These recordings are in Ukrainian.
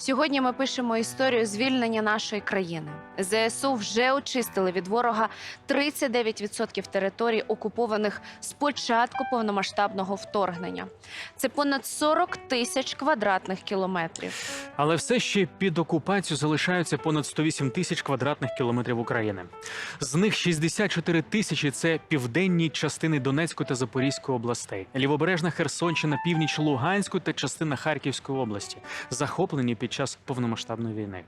Сьогодні ми пишемо історію звільнення нашої країни. ЗСУ вже очистили від ворога 39% територій, окупованих з початку повномасштабного вторгнення. Це понад 40 тисяч квадратних кілометрів. Але все ще під окупацією залишаються понад 108 тисяч квадратних кілометрів України. З них 64 тисячі це південні частини Донецької та Запорізької областей, лівобережна Херсонщина, північ Луганської та частина Харківської області, захоплені під час повномасштабної війни.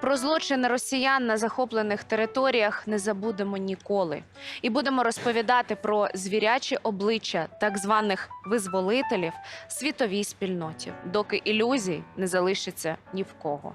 Про злочини росіян на захоплених територіях не забудемо ніколи. І будемо розповідати про звірячі обличчя так званих визволителів світовій спільноті, доки ілюзій не залишиться ні в кого.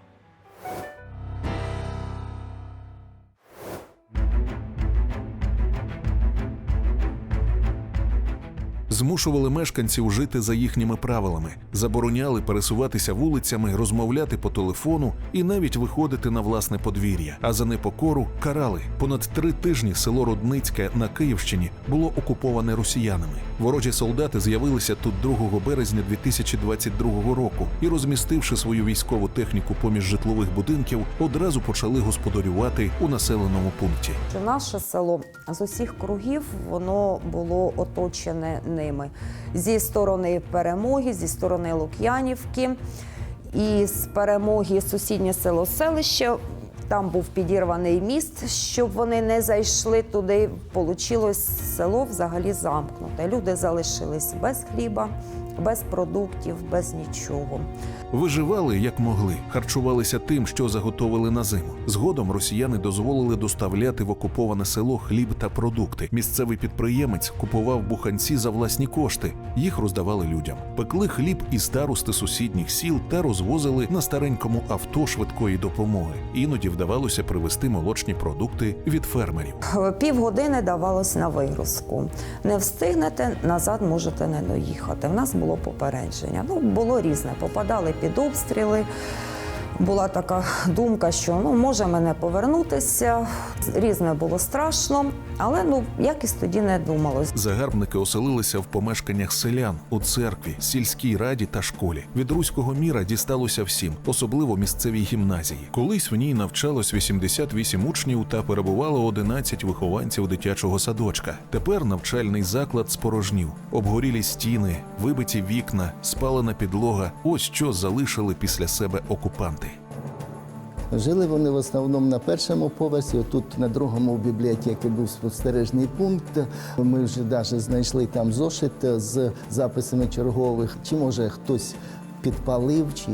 Змушували мешканців жити за їхніми правилами, забороняли пересуватися вулицями, розмовляти по телефону і навіть виходити на власне подвір'я. А за непокору карали. Понад три тижні село Рудницьке на Київщині було окуповане росіянами. Ворожі солдати з'явилися тут 2 березня 2022 року і, розмістивши свою військову техніку поміж житлових будинків, одразу почали господарювати у населеному пункті. наше село з усіх кругів воно було оточене ними зі сторони перемоги, зі сторони Лук'янівки, і з перемоги сусіднє село селище. Там був підірваний міст, щоб вони не зайшли туди. Получилось село взагалі замкнуте. Люди залишились без хліба, без продуктів, без нічого. Виживали як могли, харчувалися тим, що заготовили на зиму. Згодом росіяни дозволили доставляти в окуповане село хліб та продукти. Місцевий підприємець купував буханці за власні кошти. Їх роздавали людям. Пекли хліб і старости сусідніх сіл та розвозили на старенькому авто швидкої допомоги. Іноді вдавалося привезти молочні продукти від фермерів. Півгодини давалось на вигрузку. Не встигнете, назад можете не доїхати. В нас було попередження. Ну, було різне. Попадали під обстріли. Була така думка, що ну може мене повернутися. Різне було страшно, але ну якось тоді не думалось. Загарбники оселилися в помешканнях селян у церкві, сільській раді та школі. Від руського міра дісталося всім, особливо місцевій гімназії. Колись в ній навчалось 88 учнів та перебувало 11 вихованців дитячого садочка. Тепер навчальний заклад спорожнів, обгорілі стіни, вибиті вікна, спалена підлога. Ось що залишили після себе окупанти. Жили вони в основному на першому поверсі. Тут на другому в бібліотеки був спостережний пункт. Ми вже навіть знайшли там зошит з записами чергових. Чи може хтось підпалив, чи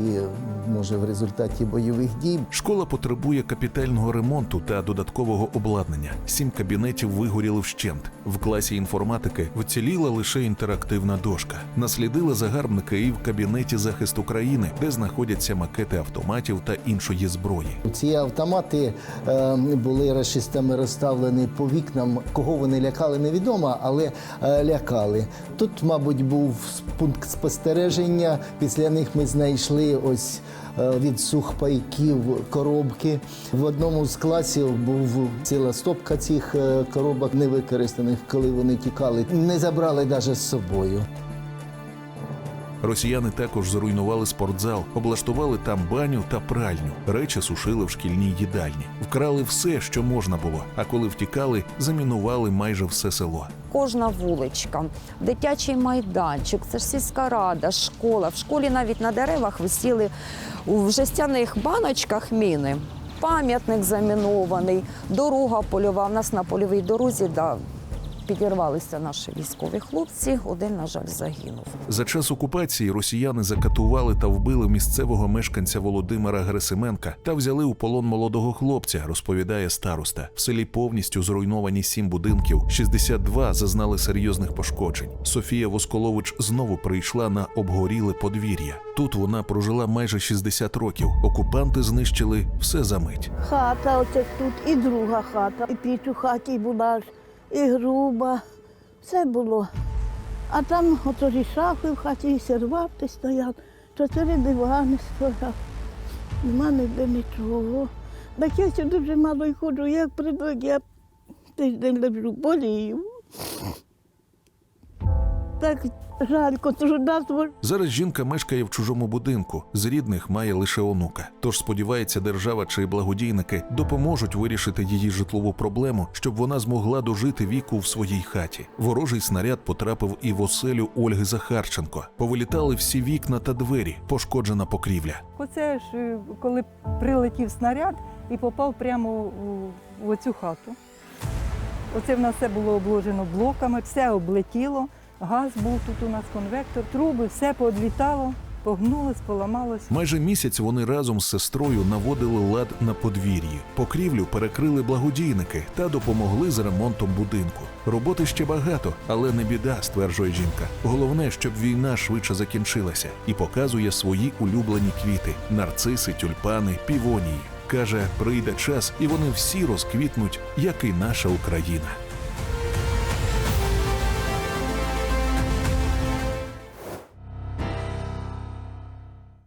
може в результаті бойових дій. Школа потребує капітального ремонту та додаткового обладнання. Сім кабінетів вигоріли вщент. В класі інформатики вціліла лише інтерактивна дошка. Наслідили загарбники і в кабінеті захисту країни, де знаходяться макети автоматів та іншої зброї. Ці автомати е, були расистами розставлені по вікнам. Кого вони лякали, невідомо, але е, лякали. Тут, мабуть, був пункт спостереження. Після них ми знайшли ось е, від сухпайків коробки. В одному з класів був ціла стопка цих е, коробок невикористаних, коли вони тікали. Не забрали навіть з собою. Росіяни також зруйнували спортзал, облаштували там баню та пральню. Речі сушили в шкільній їдальні, вкрали все, що можна було. А коли втікали, замінували майже все село. Кожна вуличка, дитячий майданчик, це ж сільська рада, школа. В школі навіть на деревах висіли у жестяних баночках міни. Пам'ятник замінований, дорога польова. У нас на польовій дорозі да, підірвалися наші військові хлопці. Один, на жаль, загинув. За час окупації росіяни закатували та вбили місцевого мешканця Володимира Герасименка та взяли у полон молодого хлопця, розповідає староста. В селі повністю зруйновані сім будинків, 62 зазнали серйозних пошкоджень. Софія Восколович знову прийшла на обгоріле подвір'я. Тут вона прожила майже 60 років. Окупанти знищили все за мить. Хата оце тут, і друга хата, і піч у хаті була, і груба. Все було. А там ото і шафи в хаті, і серванти стоять, чотири дивани стоять. Нема ніде нічого. Так я сюди дуже мало й ходжу, як прийду, я тиждень лежу, болію. Так Жалько, труда твор. Зараз жінка мешкає в чужому будинку, з рідних має лише онука. Тож сподівається, держава чи благодійники допоможуть вирішити її житлову проблему, щоб вона змогла дожити віку в своїй хаті. Ворожий снаряд потрапив і в оселю Ольги Захарченко. Повилітали всі вікна та двері, пошкоджена покрівля. Оце ж е, коли прилетів снаряд і попав прямо в оцю хату. Оце в нас все було обложено блоками, все облетіло, газ був тут у нас конвектор, труби, все поодлітало, погнулось, поламалось. Майже місяць вони разом з сестрою наводили лад на подвір'ї. Покрівлю перекрили благодійники та допомогли з ремонтом будинку. Роботи ще багато, але не біда, стверджує жінка. Головне, щоб війна швидше закінчилася і показує свої улюблені квіти: нарциси, тюльпани, півонії. Каже, прийде час, і вони всі розквітнуть, як і наша Україна.